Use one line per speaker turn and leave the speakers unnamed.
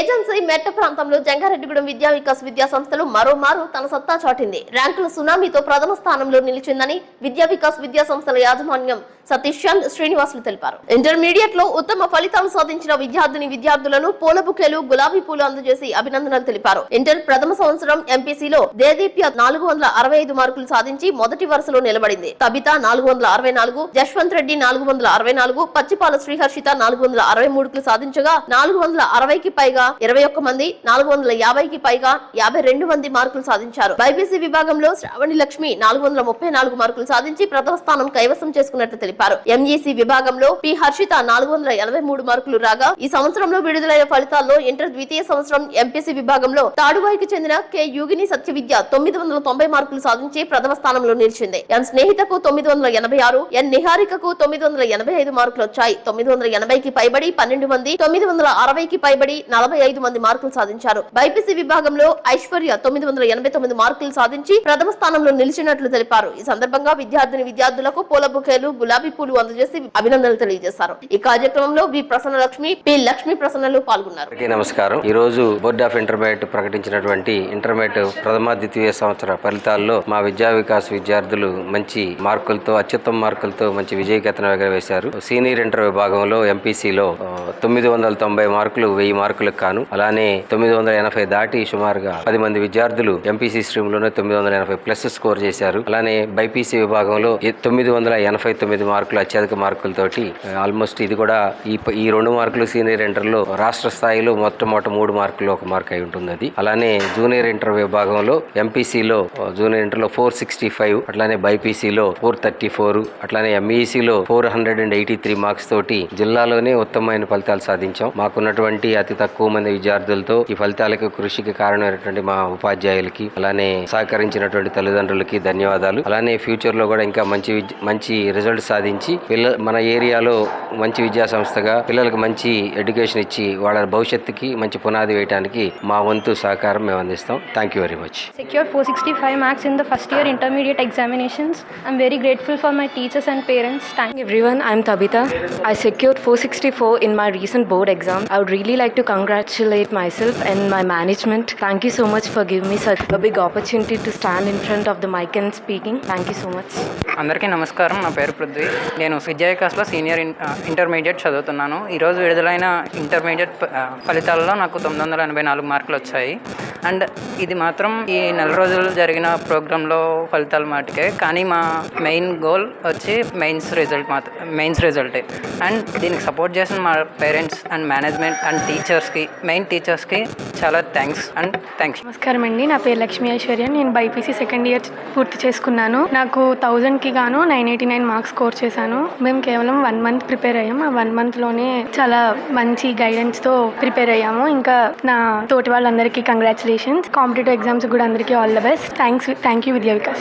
Agency మెట్ట ప్రాంతంలో జంగారెడ్డిగూడెం విద్యా వికాస్ విద్యా సంస్థలు మరోమారు తన సత్తా చాటింది. ర్యాంకుల సునామీతో ప్రథమ స్థానంలో నిలిచిందని విద్యా వికాస్ విద్యా సంస్థల యాజమాన్యం సతీష్ చంద్ శ్రీనివాసులు తెలిపారు. ఇంటర్మీడియట్లో ఉత్తమ ఫలితాలు సాధించిన విద్యార్థిని విద్యార్థులను పూల బుకేలు గులాబీ పూలు అందజేసి అభినందనలు తెలిపారు. ఇంటర్ ప్రథమ సంవత్సరం ఎంపీసీలో దేదీప్య నాలుగు వందల అరవై ఐదు మార్కులు సాధించి మొదటి వరుసలో నిలబడింది. తబిత నాలుగు వందల అరవై నాలుగు జశ్వంత్ రెడ్డి నాలుగు వందల అరవై నాలుగు పచ్చిపాల శ్రీహర్షిత నాలుగు వందల అరవై మూడుకు సాధించగా నాలుగు వందల అరవైకి పైగా ఇరవై ఒక్క మంది నాలుగు వందల యాభైకి పైగా యాభై రెండు మంది మార్కులు సాధించారు. బైపీసీ విభాగంలో శ్రావణి లక్ష్మి నాలుగు వందల ముప్పై నాలుగు మార్కులు సాధించి ప్రథమ స్థానం కైవసం చేసుకున్నట్లు తెలిపారు. ఎంఈసీ విభాగంలో పి. హర్షిత నాలుగు వందల ఎనభై మూడు మార్కులు రాగా ఈ సంవత్సరంలో విడుదలైన ఫలితాల్లో ఇంటర్ ద్వితీయ సంవత్సరం ఎంపీసీ విభాగంలో తాడువాయికి చెందిన కె. యుగిని సత్య విద్య తొమ్మిది వందల తొంభై మార్కులు సాధించి ప్రథమ స్థానంలో నిలిచింది. ఎన్. స్నేహితకు తొమ్మిది వందల ఎనభై ఆరు ఎన్. నిహారికకు తొమ్మిది వందల ఎనభై ఐదు మార్కులు వచ్చాయి. తొమ్మిది వందల ఎనభైకి పైబడి పన్నెండు మంది తొమ్మిది వందల అరవైకి పైబడి నలభై ఐదు మంది మార్కులు సాధించారు. బైపీసీ విభాగంలో ఐశ్వర్య తొమ్మిది వందల ఎనభై తొమ్మిది మార్కులు సాధించి ప్రథమ స్థానంలో నిలిచినట్లు తెలిపారు. ఈ సందర్భంగా విద్యార్థిని విద్యార్థులకు పూల బుకేలు గులాబీ పూలు అందజేసి అభినందనలు తెలియజేశారు. ఈ కార్యక్రమంలో వి ప్రసన్న లక్ష్మి పి లక్ష్మీ ప్రసన్నలు పాల్గొన్నారు.
నమస్కారం. ఈ రోజు బోర్డ్ ఆఫ్ ఇంటర్మీడియట్ ప్రకటించినటువంటి ఇంటర్మీడియట్ ప్రథమ ద్వితీయ సంవత్సర ఫలితాల్లో మా విద్యా వికాస్ విద్యార్థులు మంచి మార్కులతో అత్యుత్తమ మార్కులతో మంచి విజయకేతన ఎగరవేశారు. సీనియర్ ఇంటర్ విభాగంలో ఎంపీసీలో తొమ్మిది వందల తొంభై మార్కులు వెయ్యి మార్కులకు కాను. అలానే తొమ్మిది వందల ఎనభై దాటి సుమారుగా పది మంది విద్యార్థులు ఎంపీసీ స్ట్రీమ్లోనే తొమ్మిది వందల ఎనభై ప్లస్ స్కోర్ చేశారు. అలానే బైపీసీ విభాగంలో తొమ్మిది వందల ఎనభై తొమ్మిది మార్కులు అత్యధిక మార్కులతోటి ఆల్మోస్ట్ ఇది కూడా ఈ ప- ఈ రెండు మార్కులు సీనియర్ ఇంటర్లో రాష్ట్ర స్థాయిలో మొట్టమొదటి మూడు మార్కులు ఒక మార్క్ అయి ఉంటుంది అది అలానే జూనియర్ ఇంటర్ విభాగంలో ఎంపీసీలో జూనియర్ ఇంటర్లో ఫోర్ సిక్స్టీ ఫైవ్ అట్లానే బైపీసీలో ఫోర్ థర్టీ ఫోర్ అట్లానే ఎంఈసీలో four hundred and eighty three marks తోటి జిల్లాలోనే ఉత్తమమైన ఫలితాలు సాధించాం. మాకున్నటువంటి అతి తక్కువ మంది విద్యార్థులతో ఈ ఫలితాలకు కృషికి కారణమైనటువంటి మా ఉపాధ్యాయులకి అలానే సహకరించినటువంటి తల్లిదండ్రులకి ధన్యవాదాలు. అలానే ఫ్యూచర్లో కూడా ఇంకా మంచి మంచి రిజల్ట్ సాధించి పిల్ల మన ఏరియాలో మంచి విద్యా సంస్థగా పిల్లలకు మంచి ఎడ్యుకేషన్ ఇచ్చి వాళ్ళ భవిష్యత్తుకి మంచి పునాది వేయడానికి మా వంతు సహకారం మేము అందిస్తాం. Thank you very much
secure four sixty five marks in the first year intermediate examinations I'm very grateful for my teachers and
parents thank every one I'm Tabitha I secure four sixty four in my recent board exam I would really like to congrat myself and my management. Thank you so much for giving me such a big opportunity to stand in front of the mic and speaking. Thank you so much.
అందరికీ నమస్కారం నా పేరు పృథ్వీ నేను విద్యా వికాస్లో senior in- ఆ, intermediate చదువుతున్నాను ఈరోజు విడుదలైన ఇంటర్మీడియట్ ప- ఆ, ఫలితాల్లో నాకు తొమ్మిది వందల ఎనభై నాలుగు మార్కులు వచ్చాయి అండ్ ఇది మాత్రం ఈ నెల రోజులు జరిగిన ప్రోగ్రాంలో ఫలితాలు మాటకే కానీ మా మెయిన్ గోల్ వచ్చి మెయిన్స్ రిజల్ట్ మాత్రం మెయిన్స్ రిజల్టే. అండ్ దీనికి సపోర్ట్ చేసిన మా పేరెంట్స్ అండ్ మేనేజ్మెంట్ అండ్ టీచర్స్కి మెయిన్ టీచర్స్కి చాలా థ్యాంక్స్ అండ్ థ్యాంక్స్.
నమస్కారం అండి. నా పేరు లక్ష్మీ ఐశ్వర్య. నేను బైపీసీ సెకండ్ ఇయర్ పూర్తి చేసుకున్నాను. నాకు థౌజండ్కి గాను nine eighty nine marks score చేశాను. మేము కేవలం వన్ మంత్ ప్రిపేర్ అయ్యాము ఆ వన్ మంత్లోనే చాలా మంచి గైడెన్స్తో ప్రిపేర్ అయ్యాము. ఇంకా నా తోటి వాళ్ళందరికీ కంగ్రాచులేషన్స్ కాంపిటేటివ్ ఎగ్జామ్స్ కూడా అందరికీ all the best thanks thank you Vidya Vikas